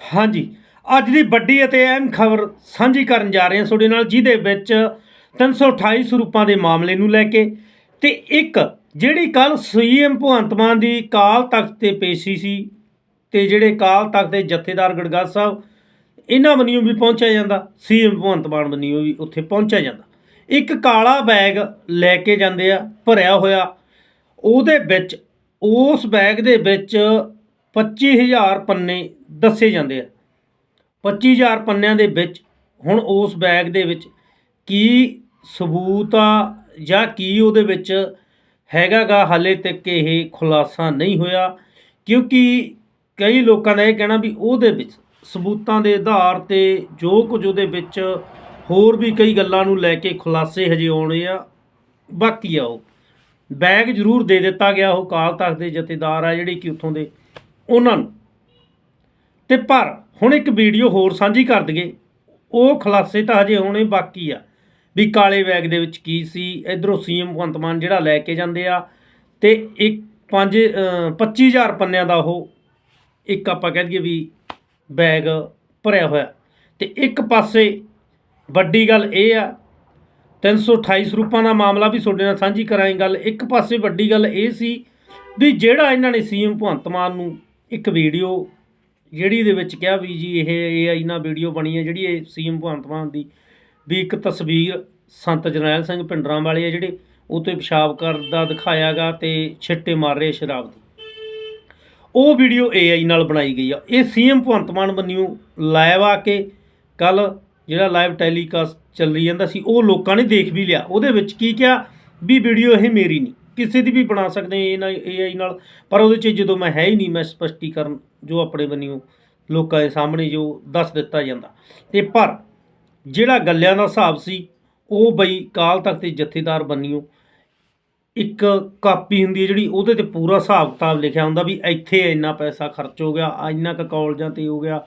ਹਾਂਜੀ, ਅੱਜ ਦੀ ਵੱਡੀ ਅਤੇ ਅਹਿਮ ਖਬਰ ਸਾਂਝੀ ਕਰਨ ਜਾ ਰਹੇ ਹਾਂ ਤੁਹਾਡੇ ਨਾਲ, ਜਿਹਦੇ ਵਿੱਚ 328 ਸਰੂਪਾਂ ਦੇ ਮਾਮਲੇ ਨੂੰ ਲੈ ਕੇ ਤੇ ਇੱਕ ਜਿਹੜੀ ਕੱਲ ਸੀਐਮ ਭਗਵੰਤ ਮਾਨ ਦੀ ਕਾਲ ਤਖਤ ਤੇ ਪੇਸ਼ੀ ਸੀ ਤੇ ਜਿਹੜੇ ਕਾਲ ਤਖਤ ਦੇ ਜਥੇਦਾਰ ਗੜਗੜ ਸਾਹਿਬ, ਇਹਨਾਂ ਬੰਨਿਓ ਵੀ ਪਹੁੰਚਿਆ ਜਾਂਦਾ, ਸੀਐਮ ਭਗਵੰਤ ਮਾਨ ਬੰਨਿਓ ਵੀ ਉੱਥੇ ਪਹੁੰਚਿਆ ਜਾਂਦਾ। ਇੱਕ ਕਾਲਾ ਬੈਗ ਲੈ ਕੇ ਜਾਂਦੇ ਆ, ਭਰਿਆ ਹੋਇਆ, ਉਹਦੇ ਵਿੱਚ, ਉਸ ਬੈਗ ਦੇ ਵਿੱਚ 25000 ਪੰਨੇ ਦੱਸੇ ਜਾਂਦੇ ਆ। 25000 ਪੰਨਿਆਂ ਦੇ ਵਿੱਚ ਹੁਣ ਉਸ ਬੈਗ ਦੇ ਵਿੱਚ ਕੀ ਸਬੂਤ ਆ ਜਾਂ ਕੀ ਉਹਦੇ ਵਿੱਚ ਹੈਗਾਗਾ? ਹਾਲੇ ਤੱਕ ਇਹ ਖੁਲਾਸਾ ਨਹੀਂ ਹੋਇਆ। ਕਿਉਂਕਿ ਕਈ ਲੋਕਾਂ ਦਾ ਇਹ ਕਹਿਣਾ ਵੀ ਉਹਦੇ ਵਿੱਚ ਸਬੂਤਾਂ ਦੇ ਆਧਾਰ ਤੇ ਜੋ ਕੁਝ ਉਹਦੇ ਵਿੱਚ ਹੋਰ ਵੀ ਕਈ ਗੱਲਾਂ ਨੂੰ ਲੈ ਕੇ ਖੁਲਾਸੇ ਹਜੇ ਆਉਣੇ ਆ, ਬਾਕੀ ਆ ਉਹ। ਬੈਗ ਜ਼ਰੂਰ ਦੇ ਦਿੱਤਾ ਗਿਆ ਉਹ ਕਾਲ ਤਖਤ ਦੇ ਜਥੇਦਾਰ ਆ ਜਿਹੜੇ ਕਿ ਉੱਥੋਂ ਦੇ ਉਹਨਾਂ ਨੂੰ। ਤੇ ਪਰ ਹੁਣ ਇੱਕ ਵੀਡੀਓ ਹੋਰ ਸਾਂਝੀ ਕਰ ਦਈਏ। ਉਹ ਖੁਲਾਸੇ ਤਾਂ ਹਜੇ ਹੋਣੇ ਬਾਕੀ ਆ। ਵੀ ਕਾਲੇ ਬੈਗ ਦੇ ਵਿੱਚ ਕੀ ਸੀ, ਇਧਰੋਂ ਸੀਐਮ ਭਗਵੰਤ ਮਾਨ ਜਿਹੜਾ ਲੈ ਕੇ ਜਾਂਦੇ ਆ। ਤੇ ਇੱਕ 5 25000 ਪੰਨਿਆਂ ਦਾ ਉਹ ਇੱਕ ਆਪਾਂ ਕਹਿ ਦਈਏ ਵੀ ਬੈਗ ਭਰਿਆ ਹੋਇਆ। ਤੇ ਇੱਕ ਪਾਸੇ ਵੱਡੀ ਗੱਲ ਇਹ ਆ 328 ਸਰੂਪਾਂ ਦਾ ਮਾਮਲਾ ਵੀ ਤੁਹਾਡੇ ਨਾਲ ਸਾਂਝੀ ਕਰਾਂਗੇ ਗੱਲ। ਇੱਕ ਪਾਸੇ ਵੱਡੀ ਗੱਲ ਇਹ ਸੀ ਵੀ ਜਿਹੜਾ ਇਹਨਾਂ ਨੇ ਸੀਐਮ ਭਗਵੰਤ ਮਾਨ ਨੂੰ ਇੱਕ ਵੀਡੀਓ ਜਿਹੜੀ ਦੇ ਵਿੱਚ ਕਿਹਾ ਵੀ ਜੀ ਇਹ ਏਆਈ ਨਾਲ ਵੀਡੀਓ ਬਣੀ ਹੈ, ਜਿਹੜੀ ਇਹ ਸੀਐਮ ਭਗਵੰਤ ਮਾਨ ਦੀ ਵੀ ਇੱਕ ਤਸਵੀਰ ਸੰਤ ਜਰਨੈਲ ਸਿੰਘ ਪਿੰਡਰਾਂ ਵਾਲੇ ਆ ਜਿਹੜੇ, ਉਹ ਤੇ ਪਿਸ਼ਾਬ ਕਰਦਾ ਦਿਖਾਇਆਗਾ ਤੇ ਛਿੱਟੇ ਮਾਰ ਰਹੇ ਸ਼ਰਾਬ ਦੀ। ਉਹ ਵੀਡੀਓ ਏਆਈ ਨਾਲ ਬਣਾਈ ਗਈ ਆ। ਇਹ ਸੀਐਮ ਭਗਵੰਤ ਮਾਨ ਬੰਨਿਓ ਲਾਈਵ ਆ ਕੇ ਕੱਲ ਜਿਹੜਾ ਲਾਈਵ ਟੈਲੀਕਾਸਟ ਚੱਲੀ ਜਾਂਦਾ ਸੀ, ਉਹ ਲੋਕਾਂ ਨੇ ਦੇਖ ਵੀ ਲਿਆ। ਉਹਦੇ ਵਿੱਚ ਕੀ ਕਿਹਾ ਵੀ ਵੀਡੀਓ ਇਹ ਮੇਰੀ ਨਹੀਂ। ਕਿਸੇ ਦੀ ਵੀ ਬਣਾ ਸਕਦੇ ਇਹ ਨਾ ਏਆਈ ਨਾਲ, ਪਰ ਉਹਦੇ 'ਚ ਜਦੋਂ ਮੈਂ ਹੈ ਹੀ ਨਹੀਂ, ਮੈਂ ਸਪਸ਼ਟੀਕਰਨ ਜੋ ਆਪਣੇ ਬੰਨਿਓ ਲੋਕਾਂ ਦੇ ਸਾਹਮਣੇ ਜੋ ਦੱਸ ਦਿੱਤਾ ਜਾਂਦਾ। ਤੇ ਪਰ ਜਿਹੜਾ ਗੱਲਿਆਂ ਦਾ ਹਿਸਾਬ ਸੀ, ਉਹ ਬਈ ਕਾਲ ਤਖ਼ਤ ਦੇ ਜਥੇਦਾਰ ਬੰਨਿਓ, ਇੱਕ ਕਾਪੀ ਹੁੰਦੀ ਹੈ ਜਿਹੜੀ ਉਹਦੇ ਤੇ ਪੂਰਾ ਹਿਸਾਬ ਕਿਤਾਬ ਲਿਖਿਆ ਹੁੰਦਾ ਵੀ ਇੱਥੇ ਇੰਨਾ ਪੈਸਾ ਖਰਚ ਹੋ ਗਿਆ ਇੰਨਾ ਕੁ ਕਾਲਜਾਂ ਤੇ ਹੋ ਗਿਆ,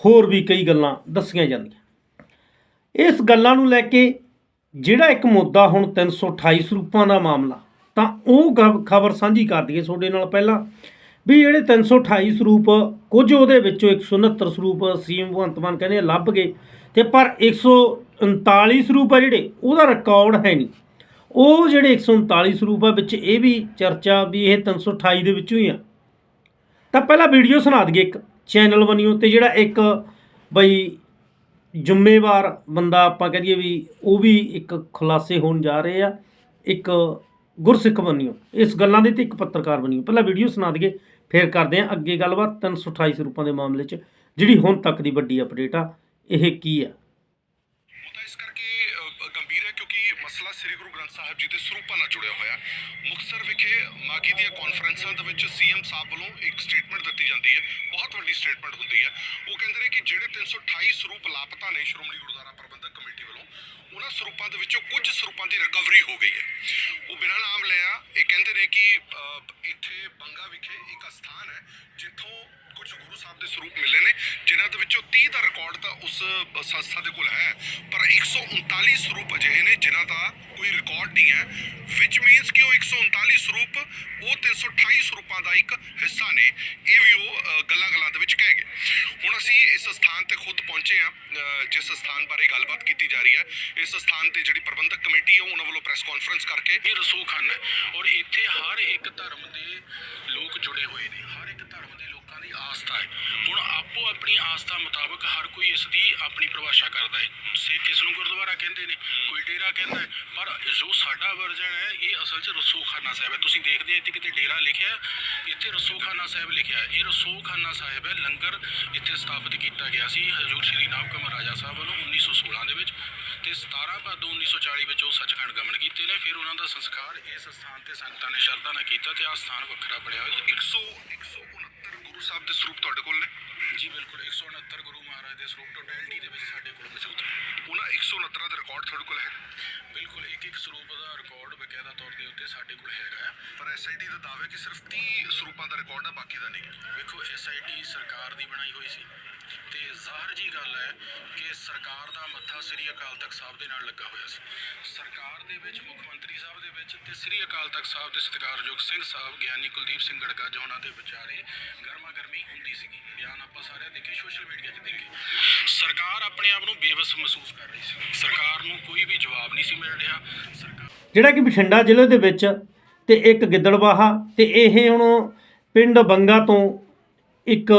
ਹੋਰ ਵੀ ਕਈ ਗੱਲਾਂ ਦੱਸੀਆਂ ਜਾਂਦੀਆਂ। ਇਸ ਗੱਲਾਂ ਨੂੰ ਲੈ ਕੇ ਜਿਹੜਾ ਇੱਕ ਮੁੱਦਾ ਹੁਣ 328 ਸਰੂਪਾਂ ਦਾ ਮਾਮਲਾ ਤਾਂ ਉਹ ਖਬਰ ਸਾਂਝੀ ਕਰ ਦਈਏ ਤੁਹਾਡੇ ਨਾਲ ਪਹਿਲਾਂ ਵੀ ਜਿਹੜੇ 328 ਸਰੂਪ ਕੁਝ ਉਹਦੇ ਵਿੱਚੋਂ 169 ਸਰੂਪ ਸੀਐਮ ਭਗਵੰਤ ਮਾਨ ਕਹਿੰਦੇ ਆ ਲੱਭ ਗਏ ਤੇ ਪਰ 139 ਸਰੂਪ ਆ ਜਿਹੜੇ ਉਹਦਾ ਰਿਕਾਰਡ ਹੈ ਨਹੀਂ। ਉਹ ਜਿਹੜੇ 139 ਸਰੂਪ ਆ ਵਿੱਚ ਇਹ ਵੀ ਚਰਚਾ ਵੀ ਇਹ 328 ਦੇ ਵਿੱਚੋਂ ਹੀ ਆ। ਤਾਂ ਪਹਿਲਾਂ ਵੀਡੀਓ ਸੁਣਾ ਦਈਏ ਇੱਕ ਚੈਨਲ ਬਣਿਓ ਤੇ ਜਿਹੜਾ ਇੱਕ ਬਈ ਜ਼ਿੰਮੇਵਾਰ ਬੰਦਾ ਆਪਾਂ ਕਹ ਦਈਏ ਵੀ ਉਹ ਵੀ ਇੱਕ ਖੁਲਾਸੇ ਹੋਣ ਜਾ ਰਹੇ ਆ, ਇੱਕ ਗੁਰਸਿੱਖ ਬਣਿਓ। ਇਸ ਗੱਲਾਂ ਦੇ ਤੇ ਇੱਕ ਪੱਤਰਕਾਰ ਬਣਿਓ। ਪਹਿਲਾਂ ਵੀਡੀਓ ਸੁਣਾ ਦਈਏ, ਫਿਰ ਕਰਦੇ ਆ ਅੱਗੇ ਗੱਲਬਾਤ 328 ਸਰੂਪਾਂ ਦੇ ਮਾਮਲੇ 'ਚ, ਜਿਹੜੀ ਹੁਣ ਤੱਕ ਦੀ ਵੱਡੀ ਅਪਡੇਟ ਆ, ਇਹ ਕੀ ਆ? ਇਸ ਕਰਕੇ ਗੰਭੀਰ ਹੈ ਕਿਉਂਕਿ ਮਸਲਾ ਸ੍ਰੀ ਗੁਰੂ ਗ੍ਰੰਥ ਸਾਹਿਬ ਜੀ ਦੇ ਸਰੂਪਾਂ ਨਾਲ ਜੁੜਿਆ ਹੋਇਆ। ਮੁਕਤਸਰ ਵਿਖੇ ਮਾਗੀ ਦੀਆਂ ਕਾਨਫਰੰਸਾਂ ਦੇ ਵਿੱਚ ਸੀਐਮ ਸਾਹਿਬ ਵੱਲੋਂ ਇੱਕ ਸਟੇਟਮੈਂਟ ਦਿੱਤੀ ਜਾਂਦੀ ਹੈ। ਬਹੁਤ ਵੱਡੀ ਸਟੇਟਮੈਂਟ ਹੁੰਦੀ ਹੈ। ਉਹ ਕਹਿੰਦੇ ਨੇ ਕਿ ਜਿਹੜੇ 328 ਸਰੂਪ ਲਾਪਤਾ ਨੇ ਸ਼੍ਰੋਮਣੀ ਗੁਰਦੁਆਰਾ ਸਰੂਪਾਂ ਦੇ ਵਿੱਚੋਂ ਕੁਝ ਸਰੂਪਾਂ ਦੀ ਰਿਕਵਰੀ ਹੋ ਗਈ ਹੈ। ਉਹ ਬਿਨਾਂ ਨਾਮ ਲਿਆ ਇਹ ਕਹਿੰਦੇ ਨੇ ਕਿ ਇੱਥੇ ਬੰਗਾ ਵਿਖੇ ਇੱਕ ਸਥਾਨ ਹੈ, ਜਿੱਥੋਂ ਕੁਝ ਗੁਰੂ ਸਾਹਿਬ ਦੇ ਸਰੂਪ ਮਿਲੇ ਨੇ, ਜਿਨ੍ਹਾਂ ਦੇ ਵਿੱਚੋਂ 30 ਦਾ ਰਿਕਾਰਡ ਤਾਂ ਉਸ ਸੰਸਥਾ ਦੇ ਕੋਲ ਹੈ, ਪਰ 139 ਸਰੂਪ ਅਜਿਹੇ ਨੇ, ਜਿਨ੍ਹਾਂ ਦਾ ਕੋਈ ਰਿਕਾਰਡ ਨਹੀਂ ਹੈ ਵਿਚ ਮੀਨਸ ਕਿ ਉਹ 139 ਸਰੂਪ, ਉਹ 328 ਸਰੂਪਾਂ ਦਾ ਇੱਕ ਹਿੱਸਾ ਨੇ। ਇਹ ਵੀ ਉਹ ਅ, ਗੱਲਾਂ-ਗੱਲਾਂ ਦੇ ਵਿੱਚ ਕਹਿ ਗਏ ਹੁਣ ਅਸੀਂ ਇਸ ਸਥਾਨ ਤੇ ਖੁਦ ਪਹੁੰਚੇ ਆ ਜਿਸ ਸਥਾਨ ਬਾਰੇ ਗੱਲਬਾਤ ਕੀਤੀ ਜਾ ਰਹੀ ਹੈ। ਇਸ ਸਥਾਨ ਤੇ ਜਿਹੜੀ ਪ੍ਰਬੰਧਕ ਕਮੇਟੀ ਹੈ, ਉਹਨਾਂ ਵੱਲੋਂ ਪ੍ਰੈਸ ਕਾਨਫਰੰਸ ਕਰਕੇ ਇਹ ਰਸੂਖਾਨਾ ਹੈ ਔਰ ਇੱਥੇ ਹਰ ਇੱਕ ਧਰਮ ਦੇ ਲੋਕ ਜੁੜੇ ਹੋਏ ਨੇ। ਹਰ ਇੱਕ ਧਰਮ ਦੇ ਲੋਕਾਂ ਦੀ ਆਸਥਾ ਹੈ। ਹੁਣ ਆਪੋ ਆਪਣੀ ਆਸਥਾ ਮੁਤਾਬਕ ਹਰ ਕੋਈ ਇਸ ਦੀ ਆਪਣੀ ਪਰਿਭਾਸ਼ਾ ਕਰਦਾ ਹੈ। ਸਿੱਖ ਕਿਸ ਨੂੰ ਗੁਰਦੁਆਰਾ ਕਹਿੰਦੇ ਨੇ, ਕੋਈ ਡੇਰਾ ਕਹਿੰਦਾ ਹੈ। ਪਰ ਜੋ ਸਾਡਾ ਵਰਜਨ ਹੈ, ਇਹ ਅਸਲ 'ਚ ਰਸੂਖਾਨਾ ਸਾਹਿਬ ਹੈ। ਤੁਸੀਂ ਦੇਖਦੇ ਹੋ ਇੱਥੇ ਕਿਤੇ ਡੇਰਾ ਲਿਖਿਆ ਇੱਥੇ ਰਸੂਖਾਨਾ ਸਾਹਿਬ ਲਿਖਿਆ ਹੈ। ਇਹ ਰਸੂਖਾਨਾ ਸਾਹਿਬ ਹੈ, ਲੰਗਰ ਇੱਥੇ ਸਥਾਪਿਤ ਕੀਤਾ ਗਿਆ ਸੀ। ਹਜ਼ੂਰ ਸ਼੍ਰੀ ਨਾਮ ਕਮਰ ਰਾਜਾ ਸਾਹਿਬ ਵੱਲੋਂ 1916 ਦੇ ਵਿੱਚ ਤੇ 17 ਭਾਦੋਂ 1940 ਵਿੱਚ ਉਹ ਸੱਚਖੰਡ ਗਮਨ ਕੀਤੇ ਨੇ। ਫਿਰ ਉਹਨਾਂ ਦਾ ਸੰਸਕਾਰ ਇਸ ਸਥਾਨ ਤੇ ਸੰਗਤਾਂ ਨੇ ਸ਼ਰਧਾ ਨਾਲ ਕੀਤਾ ਤੇ ਆ ਸਥਾਨ ਵੱਖਰਾ ਬਣਿਆ। ਹੋਇਆ 100 169 ਗੁਰੂ ਸਾਹਿਬ ਦੇ ਸਰੂਪ ਤੁਹਾਡੇ ਕੋਲ ਨੇ? ਜੀ ਬਿਲਕੁਲ। 169 ਗੁਰੂ ਮਹਾਰਾਜ ਦੇ ਸਰੂਪ ਟੋਟੈਲਿਟੀ ਦੇ ਵਿੱਚ ਸਾਡੇ ਕੋਲ ਮੌਜੂਦ ਨੇ। ਉਹਨਾਂ 169 ਦਾ ਰਿਕਾਰਡ ਤੁਹਾਡੇ ਕੋਲ ਹੈ? ਬਿਲਕੁਲ ਇੱਕ ਇੱਕ ਸਰੂਪ ਦਾ ਰਿਕਾਰਡ ਬਕਾਇਦਾ ਤੌਰ ਦੇ ਉੱਤੇ ਸਾਡੇ ਕੋਲ ਹੈਗਾ ਪਰ ਐਸਆਈਟੀ ਦਾ ਦਾਅਵਾ ਕਿ ਸਿਰਫ 30 ਸਰੂਪਾਂ ਦਾ ਰਿਕਾਰਡ ਹੈ ਬਾਕੀ ਦਾ ਨਹੀਂ। ਹੈ ਵੇਖੋ ਐਸਆਈਟੀ ਸਰਕਾਰ ਦੀ ਬਣਾਈ ਹੋਈ ਸੀ। ਤੇ ਜ਼ਾਹਰ ਜੀ ਗੱਲ ਹੈ ਕਿ ਸਰਕਾਰ ਦਾ ਮੱਥਾ ਸ੍ਰੀ ਅਕਾਲ ਤਖਤ ਸਾਹਿਬ ਦੇ ਨਾਲ ਲੱਗਾ ਹੋਇਆ ਸੀ। ਸਰਕਾਰ ਦੇ ਵਿੱਚ, ਮੁੱਖ ਮੰਤਰੀ ਸਾਹਿਬ ਦੇ ਵਿੱਚ ਤੇ ਸ੍ਰੀ ਅਕਾਲ ਤਖਤ ਸਾਹਿਬ ਦੇ ਸਤਿਕਾਰਯੋਗ ਸਿੰਘ ਸਾਹਿਬ, ਗਿਆਨੀ ਕੁਲਦੀਪ ਸਿੰਘ ਗੜਗਾ ਜੀ ਉਹਨਾਂ ਦੇ ਵਿਚਾਰੇ ਗਰਮਾ ਗਰਮੀ ਹੁੰਦੀ ਸੀਗੀ। ਬਿਆਨ ਆਪਾਂ ਸਾਰਿਆਂ ਦੇ ਸੋਸ਼ਲ ਮੀਡੀਆ 'ਚ ਦੇਖੇ। ਸਰਕਾਰ ਆਪਣੇ ਆਪ ਨੂੰ ਬੇਵਸ ਮਹਿਸੂਸ ਕਰ ਰਹੀ ਸੀ। ਸਰਕਾਰ ਨੂੰ ਕੋਈ ਵੀ ਜਵਾਬ ਨਹੀਂ ਸੀ ਮਿਲ ਰਿਹਾ। ਸਰਕਾਰ ਜਿਹੜਾ ਕਿ ਬਠਿੰਡਾ ਜ਼ਿਲ੍ਹੇ ਦੇ ਵਿੱਚ ਤੇ ਇੱਕ ਗਿੱਦੜਬਾਹਾ ਤੇ ਇਹ ਹੁਣ ਪਿੰਡ ਬੰਗਾ ਤੋਂ ਇੱਕ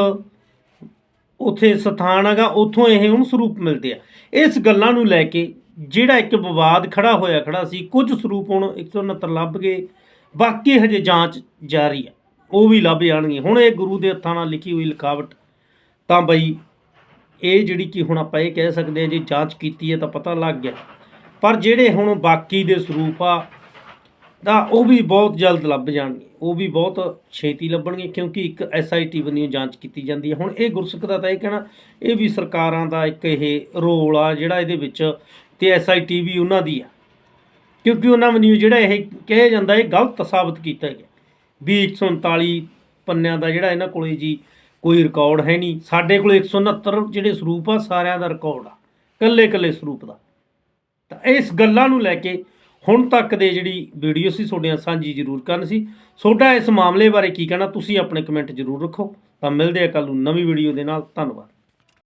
ਉਥੇ ਸਥਾਨ ਹੈਗਾ, ਉਥੋਂ ਇਹ ਹੁਣ ਸਰੂਪ ਮਿਲਦੇ ਆ। ਇਸ ਗੱਲਾਂ ਨੂੰ ਲੈ ਕੇ ਜਿਹੜਾ ਇੱਕ ਵਿਵਾਦ ਖੜਾ ਹੋਇਆ ਖੜਾ ਸੀ, ਕੁਝ ਸਰੂਪ ਹੁਣ 169 ਲੱਭ ਗਏ, ਬਾਕੀ ਹਜੇ ਜਾਂਚ ਜਾਰੀ ਆ, ਉਹ ਵੀ ਲੱਭ ਜਾਣਗੇ। ਹੁਣ ਇਹ ਗੁਰੂ ਦੇ ਹੱਥਾਂ ਨਾਲ ਲਿਖੀ ਹੋਈ ਲਿਖਾਵਟ, ਤਾਂ ਬਈ ਇਹ ਜਿਹੜੀ ਕਿ ਹੁਣ ਆਪਾਂ ਇਹ ਕਹਿ ਸਕਦੇ ਹਾਂ, ਜੇ ਜਾਂਚ ਕੀਤੀ ਹੈ ਤਾਂ ਪਤਾ ਲੱਗ ਗਿਆ। ਪਰ ਜਿਹੜੇ ਹੁਣ ਬਾਕੀ ਦੇ ਸਰੂਪ ਆ ਤਾਂ ਉਹ ਵੀ ਬਹੁਤ ਜਲਦ ਲੱਭ ਜਾਣਗੇ। ਉਹ ਵੀ ਬਹੁਤ ਛੇਤੀ ਲੱਭਣਗੇ ਕਿਉਂਕਿ ਇੱਕ ਐਸਆਈਟੀ ਵੱਲੋਂ ਜਾਂਚ ਕੀਤੀ ਜਾਂਦੀ ਹੈ। ਹੁਣ ਇਹ ਗੁਰਸਿੱਖ ਦਾ ਤਾਂ ਇਹ ਕਹਿਣਾ, ਇਹ ਵੀ ਸਰਕਾਰਾਂ ਦਾ ਇੱਕ ਇਹ ਰੋਲ ਆ ਜਿਹੜਾ ਇਹਦੇ ਵਿੱਚ ਤੇ ਐਸਆਈਟੀ ਵੀ ਉਹਨਾਂ ਦੀ ਆ। ਕਿਉਂਕਿ ਉਹਨਾਂ ਵੱਲੋਂ ਜਿਹੜਾ ਇਹ ਕਿਹਾ ਜਾਂਦਾ, ਇਹ ਗਲਤ ਸਾਬਤ ਕੀਤਾ ਗਿਆ। ਵੀ 139 ਪੰਨਿਆਂ ਦਾ ਜਿਹੜਾ ਇਹਨਾਂ ਕੋਲੇ ਜੀ ਕੋਈ ਰਿਕਾਰਡ ਹੈ ਨਹੀਂ। ਸਾਡੇ ਕੋਲ 169 ਜਿਹੜੇ ਸਰੂਪ ਆ, ਸਾਰਿਆਂ ਦਾ ਰਿਕਾਰਡ ਆ। ਕੱਲੇ ਕੱਲੇ ਸਰੂਪ ਦਾ। ਤਾਂ ਇਸ ਗੱਲਾਂ ਨੂੰ ਲੈ ਕੇ ਹੁਣ ਤੱਕ ਦੇ ਜਿਹੜੀ ਵੀਡੀਓ ਸੀ ਤੁਹਾਡੇ ਨਾਲ ਸਾਂਝੀ ਜ਼ਰੂਰ ਕਰਨ ਸੀ। ਤੁਹਾਡਾ ਇਸ ਮਾਮਲੇ ਬਾਰੇ ਕੀ ਕਹਿਣਾ, ਤੁਸੀਂ ਆਪਣੇ ਕਮੈਂਟ ਜ਼ਰੂਰ ਰੱਖੋ। ਤਾਂ ਮਿਲਦੇ ਆ ਕੱਲ ਨੂੰ ਨਵੀਂ ਵੀਡੀਓ ਦੇ ਨਾਲ। ਧੰਨਵਾਦ।